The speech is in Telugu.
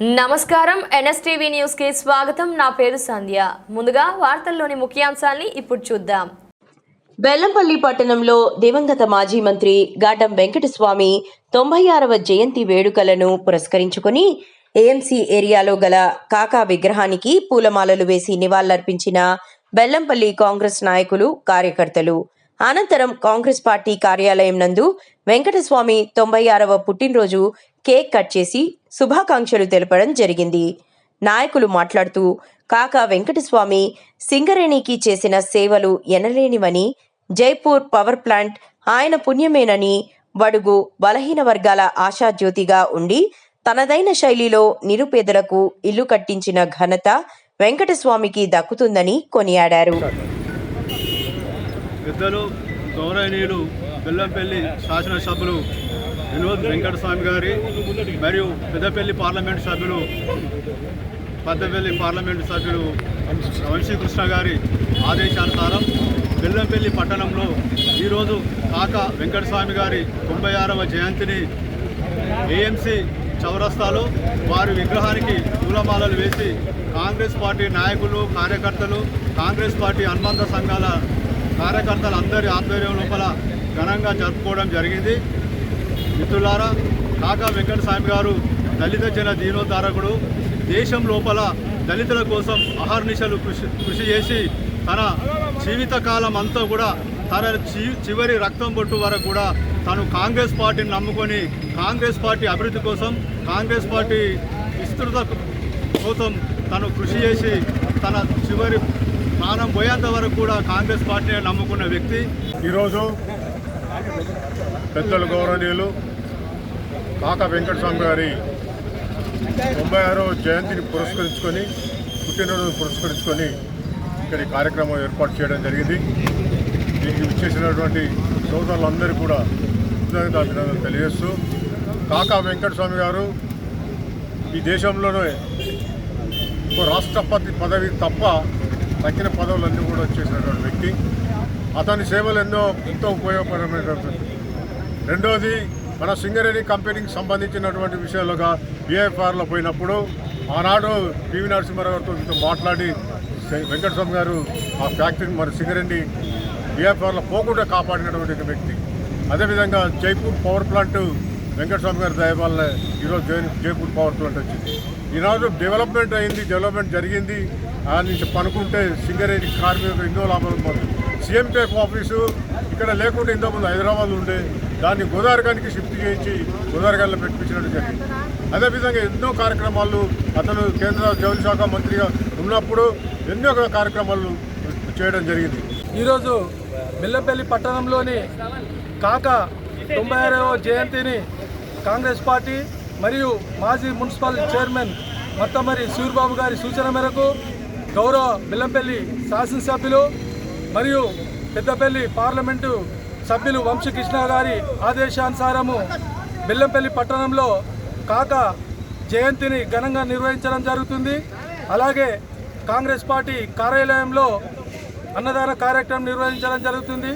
నమస్కారం. ఎన్ఎస్టీవీ న్యూస్కి స్వాగతం. నా పేరు సంధ్య. ముందుగా వార్తల్లోని ముఖ్యాంశాల్ని ఇప్పుడు చూద్దాం. బెల్లంపల్లి పట్టణంలో దివంగత మాజీ మంత్రి గాటం వెంకటస్వామి తొంభై ఆరవ జయంతి వేడుకలను పురస్కరించుకుని ఏఎంసీ ఏరియాలో గల కాకా విగ్రహానికి పూలమాలలు వేసి నివాళులర్పించిన బెల్లంపల్లి కాంగ్రెస్ నాయకులు కార్యకర్తలు. అనంతరం కాంగ్రెస్ పార్టీ కార్యాలయం నందు వెంకటస్వామి తొంభై ఆరవ పుట్టినరోజు కేక్ కట్ చేసి శుభాకాంక్షలు తెలపడం జరిగింది. నాయకులు మాట్లాడుతూ కాకా వెంకటస్వామి సింగరేణికి చేసిన సేవలు ఎనలేనివని జైపూర్ పవర్ ప్లాంట్ ఆయన పుణ్యమేనని బడుగు బలహీన వర్గాల ఆశాజ్యోతిగా ఉండి తనదైన శైలిలో నిరుపేదలకు ఇల్లు కట్టించిన ఘనత వెంకటస్వామికి దక్కుతుందని కొనియాడారు. పెద్దలు గౌరవనీయులు బెల్లంపల్లి శాసనసభ్యులు వినోద్ వెంకటస్వామి గారి మరియు పెద్దపల్లి పార్లమెంటు సభ్యులు పెద్దపల్లి పార్లమెంటు సభ్యులు వంశీకృష్ణ గారి ఆదేశానుసారం బెల్లంపల్లి పట్టణంలో ఈరోజు కాక వెంకటస్వామి గారి తొంభై ఆరవ జయంతిని ఏఎంసీ చౌరస్తాలో వారి విగ్రహానికి పూలమాలలు వేసి కాంగ్రెస్ పార్టీ నాయకులు కార్యకర్తలు కాంగ్రెస్ పార్టీ అనుబంధ సంఘాల కార్యకర్తలు అందరి ఆధ్వర్యం లోపల ఘనంగా జరుపుకోవడం జరిగింది. మిత్రులారా కాకా వెంకటస్వామి గారు దళిత జన దీనోద్ధారకుడు దేశం లోపల దళితుల కోసం అహర్నిశలు కృషి కృషి చేసి తన జీవితకాలం అంతా కూడా తన చి చివరి రక్తం బొట్టు వరకు కూడా తను కాంగ్రెస్ పార్టీని నమ్ముకొని కాంగ్రెస్ పార్టీ అభివృద్ధి కోసం కాంగ్రెస్ పార్టీ విస్తృత కోసం తను కృషి చేసి తన చివరి ప్రాణం పోయేంత వరకు కూడా కాంగ్రెస్ పార్టీని నమ్ముకున్న వ్యక్తి. ఈరోజు పెద్దలు గౌరవనీయులు కాక వెంకటస్వామి గారి తొంభై ఆరో జయంతిని పురస్కరించుకొని పుట్టినరోజు పురస్కరించుకొని ఇక్కడ కార్యక్రమం ఏర్పాటు చేయడం జరిగింది. దీనికి విచ్చేసినటువంటి సోదరులందరూ కూడా కృతజ్ఞత అభినందనలు తెలియజేస్తూ కాకా వెంకటస్వామి గారు ఈ దేశంలోనే ఒక రాష్ట్రపతి పదవి తప్ప తగ్గిన పదవులన్నీ కూడా వచ్చేసినటువంటి వ్యక్తి. అతని సేవలు ఎన్నో ఎంతో ఉపయోగకరమైనటువంటి రెండోది మన సింగరేణి కంపెనీకి సంబంధించినటువంటి విషయాలుగా బిఐఎఫ్ఆర్లో పోయినప్పుడు ఆనాడు పివి నరసింహారావుతో మీతో మాట్లాడి వెంకటస్వామి గారు ఆ ఫ్యాక్టరీని మన సింగరేణి బిఐఎఫ్ఆర్లో పోకుండా కాపాడినటువంటి ఒక వ్యక్తి. అదేవిధంగా జైపూర్ పవర్ ప్లాంట్ వెంకటస్వామి గారి దయవల్ల ఈరోజు జైపూర్ పవర్ ప్లాంట్ వచ్చింది. ఈనాడు డెవలప్మెంట్ అయింది డెవలప్మెంట్ జరిగింది. ఆ నుంచి పనుకుంటే సింగరేణి కార్మికులకు ఎన్నో లాభాలు పడుతుంది సీఎంపీఎఫ్ ఆఫీసు ఇక్కడ లేకుండా ఇంతకుముందు హైదరాబాద్ ఉండే దాన్ని గోదావరికానికి షిఫ్ట్ చేయించి గోదావరికాయలో పెట్టించినట్టు జరిగింది. అదేవిధంగా ఎన్నో కార్యక్రమాలు అతను కేంద్ర జౌలి శాఖ మంత్రిగా ఉన్నప్పుడు ఎన్నో కార్యక్రమాలు చేయడం జరిగింది. ఈరోజు మిల్లపల్లి పట్టణంలోని కాక తొంభై ఆరవ జయంతిని కాంగ్రెస్ పార్టీ మరియు మాజీ మున్సిపల్ చైర్మన్ మత్తమరి సూర్బాబు గారి సూచన మేరకు గౌరవ బిల్లంపల్లి శాసనసభ్యులు మరియు పెద్దపల్లి పార్లమెంటు సభ్యులు వంశకృష్ణ గారి ఆదేశానుసారము బెల్లంపల్లి పట్టణంలో కాక జయంతిని ఘనంగా నిర్వహించడం జరుగుతుంది. అలాగే కాంగ్రెస్ పార్టీ కార్యాలయంలో అన్నదాన కార్యక్రమం నిర్వహించడం జరుగుతుంది.